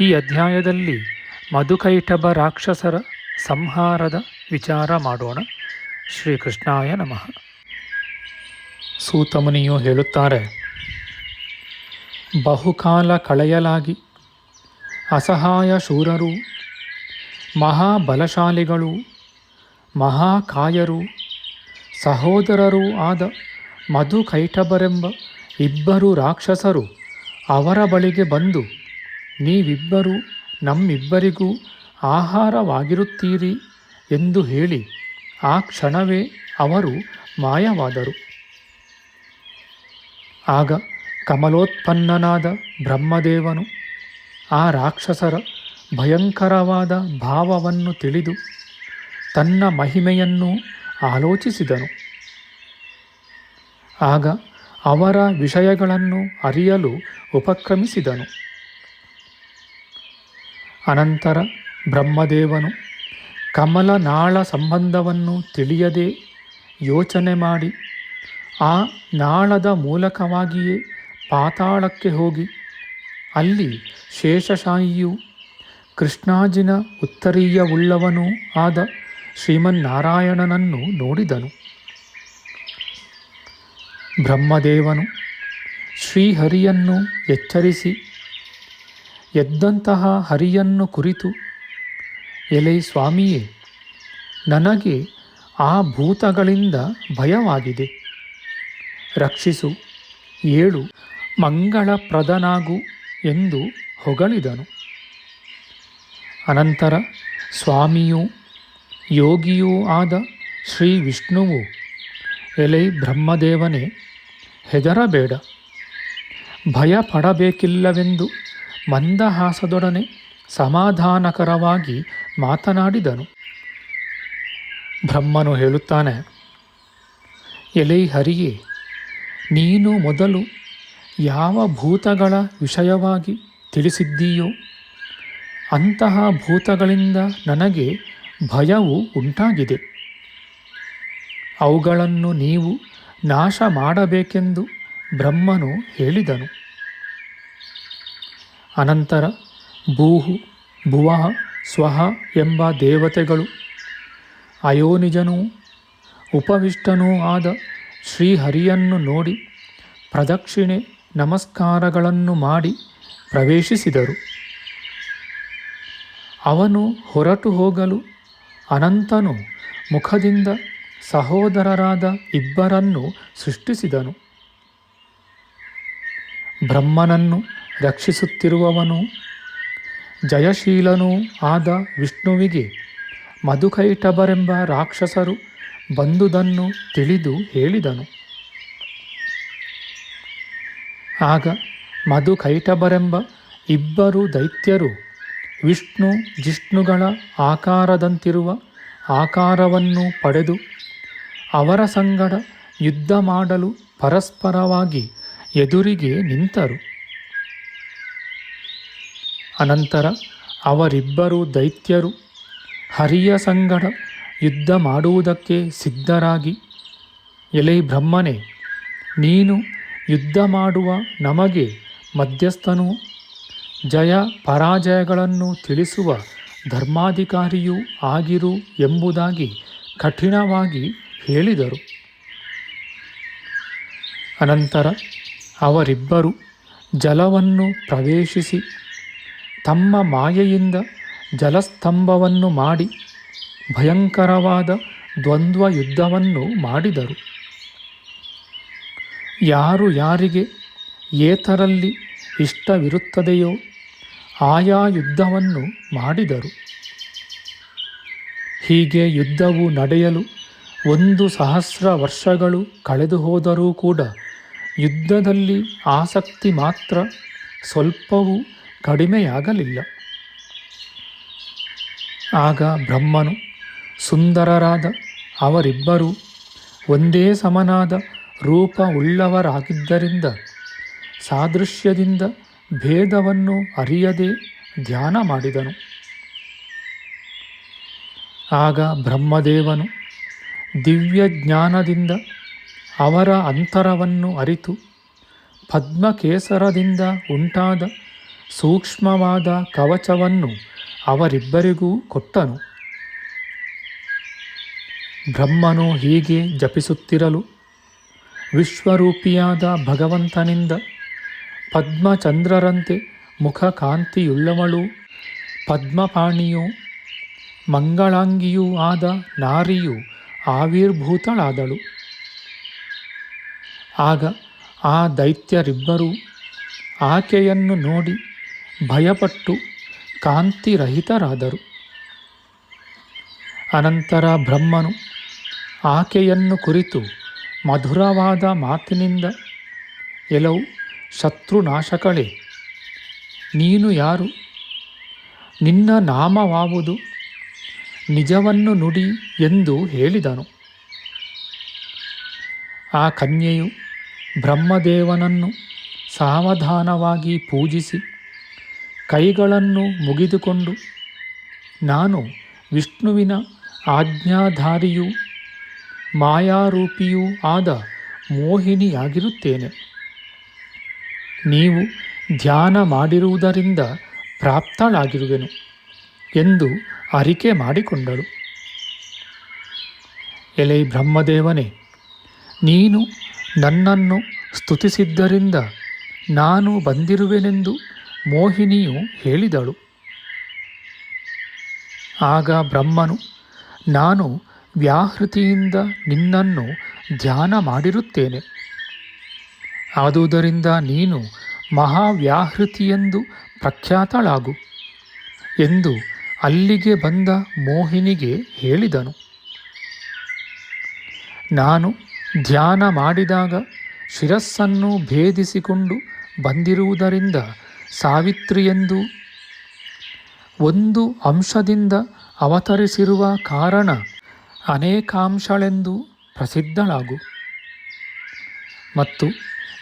ಈ ಅಧ್ಯಾಯದಲ್ಲಿ ಮಧುಕೈಟಭ ರಾಕ್ಷಸರ ಸಂಹಾರದ ವಿಚಾರ ಮಾಡೋಣ. ಶ್ರೀಕೃಷ್ಣಾಯ ನಮಃ. ಸೂತಮುನಿಯು ಹೇಳುತ್ತಾರೆ, ಬಹುಕಾಲ ಕಳೆಯಲಾಗಿ, ಅಸಹಾಯ ಶೂರರು, ಮಹಾಬಲಶಾಲಿಗಳು, ಮಹಾಕಾಯರು, ಸಹೋದರರೂ ಆದ ಮಧುಕೈಟಭರೆಂಬ ಇಬ್ಬರು ರಾಕ್ಷಸರು ಅವರ ಬಳಿಗೆ ಬಂದು ನೀವಿಬ್ಬರು ನಮ್ಮಿಬ್ಬರಿಗೂ ಆಹಾರವಾಗಿರುತ್ತೀರಿ ಎಂದು ಹೇಳಿ ಆ ಕ್ಷಣವೇ ಅವರು ಮಾಯವಾದರು. ಆಗ ಕಮಲೋತ್ಪನ್ನನಾದ ಬ್ರಹ್ಮದೇವನು ಆ ರಾಕ್ಷಸರ ಭಯಂಕರವಾದ ಭಾವವನ್ನು ತಿಳಿದು ತನ್ನ ಮಹಿಮೆಯನ್ನು ಆಲೋಚಿಸಿದನು. ಆಗ ಅವರ ವಿಷಯಗಳನ್ನು ಅರಿಯಲು ಉಪಕ್ರಮಿಸಿದನು. ಅನಂತರ ಬ್ರಹ್ಮದೇವನು ಕಮಲನಾಳ ಸಂಬಂಧವನ್ನು ತಿಳಿಯದೆ ಯೋಚನೆ ಮಾಡಿ ಆ ನಾಳದ ಮೂಲಕವಾಗಿಯೇ ಪಾತಾಳಕ್ಕೆ ಹೋಗಿ ಅಲ್ಲಿ ಶೇಷಶಾಹಿಯು ಕೃಷ್ಣಾಜಿನ ಉತ್ತರೀಯವುಳ್ಳವನೂ ಆದ ಶ್ರೀಮನ್ನಾರಾಯಣನನ್ನು ನೋಡಿದನು. ಬ್ರಹ್ಮದೇವನು ಶ್ರೀಹರಿಯನ್ನು ಎಚ್ಚರಿಸಿ ಎದ್ದಂತಹ ಹರಿಯನ್ನು ಕುರಿತು, ಎಲೆ ಸ್ವಾಮಿಯೇ, ನನಗೆ ಆ ಭೂತಗಳಿಂದ ಭಯವಾಗಿದೆ. ರಕ್ಷಿಸು, ಏಳು, ಮಂಗಳಪ್ರದನಾಗು ಎಂದು ಹೊಗಳಿದನು. ಅನಂತರ ಸ್ವಾಮಿಯೂ, ಯೋಗಿಯೂ ಆದ ಶ್ರೀ ವಿಷ್ಣುವು, ಎಲೆ ಬ್ರಹ್ಮದೇವನೇ, ಹೆದರಬೇಡ. ಭಯ ಪಡಬೇಕಿಲ್ಲವೆಂದು ಮಂದಹಾಸದೊಡನೆ ಸಮಾಧಾನಕರವಾಗಿ ಮಾತನಾಡಿದನು. ಬ್ರಹ್ಮನು ಹೇಳುತ್ತಾನೆ, ಎಲೈ ಹರಿಯೇ, ನೀನು ಮೊದಲು ಯಾವ ಭೂತಗಳ ವಿಷಯವಾಗಿ ತಿಳಿಸಿದ್ದೀಯೋ ಅಂತಹ ಭೂತಗಳಿಂದ ನನಗೆ ಭಯವು ಉಂಟಾಗಿದೆ. ಅವುಗಳನ್ನು ನೀವು ನಾಶ ಮಾಡಬೇಕೆಂದು ಬ್ರಹ್ಮನು ಹೇಳಿದನು. ಅನಂತರ ಭೂಹು, ಭುವಃ ಸ್ವಹ ಎಂಬ ದೇವತೆಗಳು. ಅಯೋನಿಜನೂ ಉಪವಿಷ್ಟನೂ ಆದ ಶ್ರೀಹರಿಯನ್ನು ನೋಡಿ ಪ್ರದಕ್ಷಿಣೆ ನಮಸ್ಕಾರಗಳನ್ನು ಮಾಡಿ ಪ್ರವೇಶಿಸಿದರು. ಅವನು ಹೊರಟು ಹೋಗಲು ಅನಂತನು ಮುಖದಿಂದ ಸಹೋದರರಾದ ಇಬ್ಬರನ್ನು ಸೃಷ್ಟಿಸಿದನು. ಬ್ರಹ್ಮನನ್ನು ರಕ್ಷಿಸುತ್ತಿರುವವನು ಜಯಶೀಲನೂ ಆದ ವಿಷ್ಣುವಿಗೆ ಮಧುಕೈಟಬರೆಂಬ ರಾಕ್ಷಸರು ಬಂದುದನ್ನು ತಿಳಿದು ಹೇಳಿದನು. ಆಗ ಮಧುಕೈಟಬರೆಂಬ ಇಬ್ಬರು ದೈತ್ಯರು ವಿಷ್ಣು ಜಿಷ್ಣುಗಳ ಆಕಾರದಂತಿರುವ ಆಕಾರವನ್ನು ಪಡೆದು ಅವರ ಸಂಗಡ ಯುದ್ಧ ಮಾಡಲು ಪರಸ್ಪರವಾಗಿ ಎದುರಿಗೆ ನಿಂತರು. ಅನಂತರ ಅವರಿಬ್ಬರು ದೈತ್ಯರು ಹರಿಯ ಸಂಗಡ ಯುದ್ಧ ಮಾಡುವುದಕ್ಕೆ ಸಿದ್ಧರಾಗಿ, ಎಲೆ ಬ್ರಹ್ಮನೇ, ನೀನು ಯುದ್ಧ ಮಾಡುವ ನಮಗೆ ಮಧ್ಯಸ್ಥನು. ಜಯ ಪರಾಜಯಗಳನ್ನು ತಿಳಿಸುವ ಧರ್ಮಾಧಿಕಾರಿಯೂ ಆಗಿರು ಎಂಬುದಾಗಿ ಕಠಿಣವಾಗಿ ಹೇಳಿದರು. ಅನಂತರ ಅವರಿಬ್ಬರು ಜಲವನ್ನು ಪ್ರವೇಶಿಸಿ ತಮ್ಮ ಮಾಯೆಯಿಂದ ಜಲಸ್ತಂಭವನ್ನು ಮಾಡಿ ಭಯಂಕರವಾದ ದ್ವಂದ್ವ ಯುದ್ಧವನ್ನು ಮಾಡಿದರು. ಯಾರು ಯಾರಿಗೆ ಏತರಲ್ಲಿ ಇಷ್ಟವಿರುತ್ತದೆಯೋ ಆಯಾ ಯುದ್ಧವನ್ನು ಮಾಡಿದರು. ಹೀಗೆ ಯುದ್ಧವು ನಡೆಯಲು ಒಂದು ಸಹಸ್ರ ವರ್ಷಗಳು ಕಳೆದು ಹೋದರೂ ಕೂಡ ಯುದ್ಧದಲ್ಲಿ ಆಸಕ್ತಿ ಮಾತ್ರ ಸ್ವಲ್ಪವೂ ಕಡಿಮೆಯಾಗಲಿಲ್ಲ. ಆಗ ಬ್ರಹ್ಮನು, ಸುಂದರರಾದ ಅವರಿಬ್ಬರು ಒಂದೇ ಸಮನಾದ ರೂಪ ಉಳ್ಳವರಾಗಿದ್ದರಿಂದ ಸಾದೃಶ್ಯದಿಂದ ಭೇದವನ್ನು ಅರಿಯದೆ ಧ್ಯಾನ ಮಾಡಿದನು. ಆಗ ಬ್ರಹ್ಮದೇವನು ದಿವ್ಯ ಜ್ಞಾನದಿಂದ ಅವರ ಅಂತರವನ್ನು ಅರಿತು ಪದ್ಮಕೇಸರದಿಂದ ಉಂಟಾದ ಸೂಕ್ಷ್ಮವಾದ ಕವಚವನ್ನು ಅವರಿಬ್ಬರಿಗೂ ಕೊಟ್ಟನು. ಬ್ರಹ್ಮನು ಹೀಗೆ ಜಪಿಸುತ್ತಿರಲು ವಿಶ್ವರೂಪಿಯಾದ ಭಗವಂತನಿಂದ ಪದ್ಮಚಂದ್ರರಂತೆ ಮುಖ ಕಾಂತಿಯುಳ್ಳವಳು, ಪದ್ಮಪಾಣಿಯೂ, ಮಂಗಳಾಂಗಿಯೂ ಆದ ನಾರಿಯು ಆವಿರ್ಭೂತಳಾದಳು. ಆಗ ಆ ದೈತ್ಯರಿಬ್ಬರೂ ಆಕೆಯನ್ನು ನೋಡಿ ಭಯಪಟ್ಟು ಕಾಂತಿರಹಿತರಾದರು. ಅನಂತರ ಬ್ರಹ್ಮನು ಆಕೆಯನ್ನು ಕುರಿತು ಮಧುರವಾದ ಮಾತಿನಿಂದ ಎಲವು ಶತ್ರುನಾಶಕಳೆ ನೀನು ಯಾರು? ನಿನ್ನ ನಾಮವಾವುದು ನಿಜವನ್ನು ನುಡಿ ಎಂದು ಹೇಳಿದನು. ಆ ಕನ್ಯೆಯು ಬ್ರಹ್ಮದೇವನನ್ನು ಸಾವಧಾನವಾಗಿ ಪೂಜಿಸಿ ಕೈಗಳನ್ನು ಮುಗಿದುಕೊಂಡು ನಾನು ವಿಷ್ಣುವಿನ ಆಜ್ಞಾಧಾರಿಯೂ ಮಾಯಾರೂಪಿಯೂ ಆದ ಮೋಹಿನಿಯಾಗಿರುತ್ತೇನೆ. ನೀವು ಧ್ಯಾನ ಮಾಡಿರುವುದರಿಂದ ಪ್ರಾಪ್ತಳಾಗಿರುವೆನು ಎಂದು ಅರಿಕೆ ಮಾಡಿಕೊಂಡಳು. ಎಲೆ ಬ್ರಹ್ಮದೇವನೇ, ನೀನು ನನ್ನನ್ನು ಸ್ತುತಿಸಿದ್ದರಿಂದ ನಾನು ಬಂದಿರುವೆನೆಂದು ಮೋಹಿನಿಯು ಹೇಳಿದಳು. ಆಗ ಬ್ರಹ್ಮನು, ನಾನು ವ್ಯಾಹೃತಿಯಿಂದ ನಿನ್ನನ್ನು ಧ್ಯಾನ ಮಾಡಿರುತ್ತೇನೆ. ಆದುದರಿಂದ ನೀನು ಮಹಾವ್ಯಾಹೃತಿಯೆಂದು ಪ್ರಖ್ಯಾತಳಾಗು ಎಂದು ಅಲ್ಲಿಗೆ ಬಂದ ಮೋಹಿನಿಗೆ ಹೇಳಿದನು. ನಾನು ಧ್ಯಾನ ಮಾಡಿದಾಗ ಶಿರಸ್ಸನ್ನು ಭೇದಿಸಿಕೊಂಡು ಬಂದಿರುವುದರಿಂದ ಸಾವಿತ್ರಿಯೆಂದು ಒಂದು ಅಂಶದಿಂದ ಅವತರಿಸಿರುವ ಕಾರಣ ಅನೇಕಾಂಶಳೆಂದು ಪ್ರಸಿದ್ಧಳಾಗು. ಮತ್ತು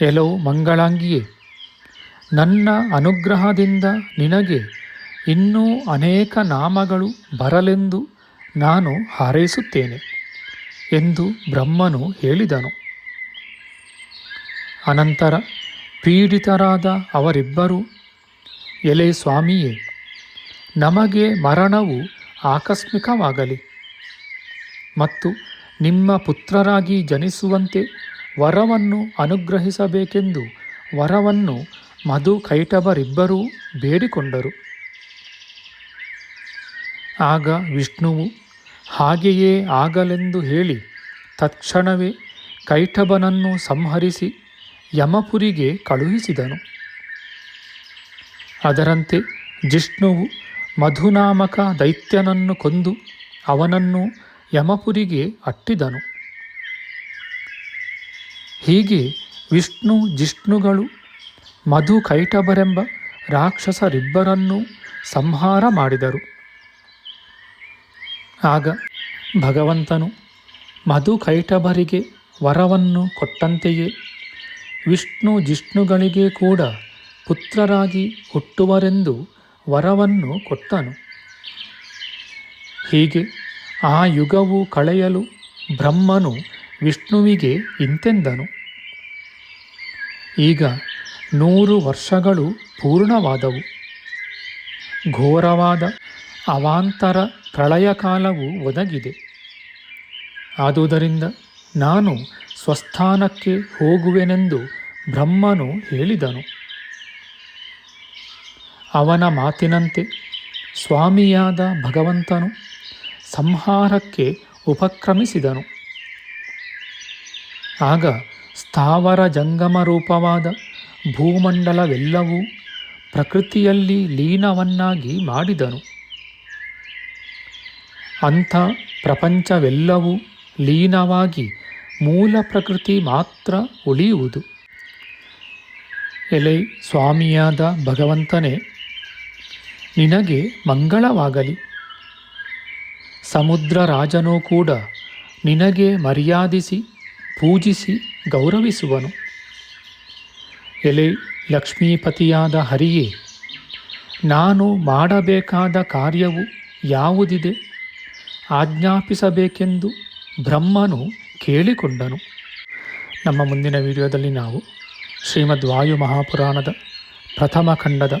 ಎಲೋ ಮಂಗಳಾಂಗಿಯೇ, ನನ್ನ ಅನುಗ್ರಹದಿಂದ ನಿನಗೆ ಇನ್ನೂ ಅನೇಕ ನಾಮಗಳು ಬರಲೆಂದು ನಾನು ಹಾರೈಸುತ್ತೇನೆ ಎಂದು ಬ್ರಹ್ಮನು ಹೇಳಿದನು. ಅನಂತರ ಪೀಡಿತರಾದ ಅವರಿಬ್ಬರು ಎಲೆ ಸ್ವಾಮಿಯೇ, ನಮಗೆ ಮರಣವು ಆಕಸ್ಮಿಕವಾಗಲಿ. ಮತ್ತು ನಿಮ್ಮ ಪುತ್ರರಾಗಿ ಜನಿಸುವಂತೆ ವರವನ್ನು ಅನುಗ್ರಹಿಸಬೇಕೆಂದು ವರವನ್ನು ಮಧು ಕೈಟಬರಿಬ್ಬರೂ ಬೇಡಿಕೊಂಡರು. ಆಗ ವಿಷ್ಣುವು, ಹಾಗೆಯೇ ಆಗಲೆಂದು ಹೇಳಿ ತತ್ಕ್ಷಣವೇ ಕೈಟಬನನ್ನು ಸಂಹರಿಸಿ ಯಮಪುರಿಗೆ ಕಳುಹಿಸಿದನು. ಅದರಂತೆ ಜಿಷ್ಣುವು ಮಧುನಾಮಕ ದೈತ್ಯನನ್ನು ಕೊಂದು ಅವನನ್ನು ಯಮಪುರಿಗೆ ಅಟ್ಟಿದನು. ಹೀಗೆ ವಿಷ್ಣು ಜಿಷ್ಣುಗಳು ಮಧು ಕೈಟಬರೆಂಬ ರಾಕ್ಷಸರಿಬ್ಬರನ್ನೂ ಸಂಹಾರ ಮಾಡಿದರು. ಆಗ ಭಗವಂತನು ಮಧು ಕೈಟಬರಿಗೆ ವರವನ್ನು ಕೊಟ್ಟಂತೆಯೇ ವಿಷ್ಣು ಜಿಷ್ಣುಗಳಿಗೆ ಕೂಡ ಪುತ್ರರಾಗಿ ಹುಟ್ಟುವರೆಂದು ವರವನ್ನು ಕೊಟ್ಟನು. ಹೀಗೆ ಆ ಯುಗವು ಕಳೆಯಲು ಬ್ರಹ್ಮನು ವಿಷ್ಣುವಿಗೆ ಇಂತೆಂದನು. ಈಗ ನೂರು ವರ್ಷಗಳು ಪೂರ್ಣವಾದವು. ಘೋರವಾದ ಅವಾಂತರ ಪ್ರಳಯ ಕಾಲವು ಒದಗಿದೆ. ಆದುದರಿಂದ ನಾನು ಸ್ವಸ್ಥಾನಕ್ಕೆ ಹೋಗುವೆನೆಂದು ಬ್ರಹ್ಮನು ಹೇಳಿದನು. ಅವನ ಮಾತಿನಂತೆ ಸ್ವಾಮಿಯಾದ ಭಗವಂತನು ಸಂಹಾರಕ್ಕೆ ಉಪಕ್ರಮಿಸಿದನು. ಆಗ ಸ್ಥಾವರ ಜಂಗಮ ರೂಪವಾದ ಭೂಮಂಡಲವೆಲ್ಲವೂ ಪ್ರಕೃತಿಯಲ್ಲಿ ಲೀನವನ್ನಾಗಿ ಮಾಡಿದನು. ಅಂಥ ಪ್ರಪಂಚವೆಲ್ಲವೂ ಲೀನವಾಗಿ ಮೂಲ ಪ್ರಕೃತಿ ಮಾತ್ರ ಉಳಿಯುವುದು. ಎಲೆ ಸ್ವಾಮಿಯಾದ ಭಗವಂತನೇ ನಿನಗೆ ಮಂಗಳವಾಗಲಿ. ಸಮುದ್ರ ರಾಜನೂ ಕೂಡ ನಿನಗೆ ಮರ್ಯಾದಿಸಿ, ಪೂಜಿಸಿ, ಗೌರವಿಸುವನು. ಎಲೆ ಲಕ್ಷ್ಮೀಪತಿಯಾದ ಹರಿಯೇ, ನಾನು ಮಾಡಬೇಕಾದ ಕಾರ್ಯವು ಯಾವುದಿದೆ? ಆಜ್ಞಾಪಿಸಬೇಕೆಂದು ಬ್ರಹ್ಮನು ಕೇಳಿಕೊಂಡನು. ನಮ್ಮ ಮುಂದಿನ ವಿಡಿಯೋದಲ್ಲಿ ನಾವು ಶ್ರೀಮದ್ ವಾಯು ಮಹಾಪುರಾಣದ ಪ್ರಥಮ ಖಂಡದ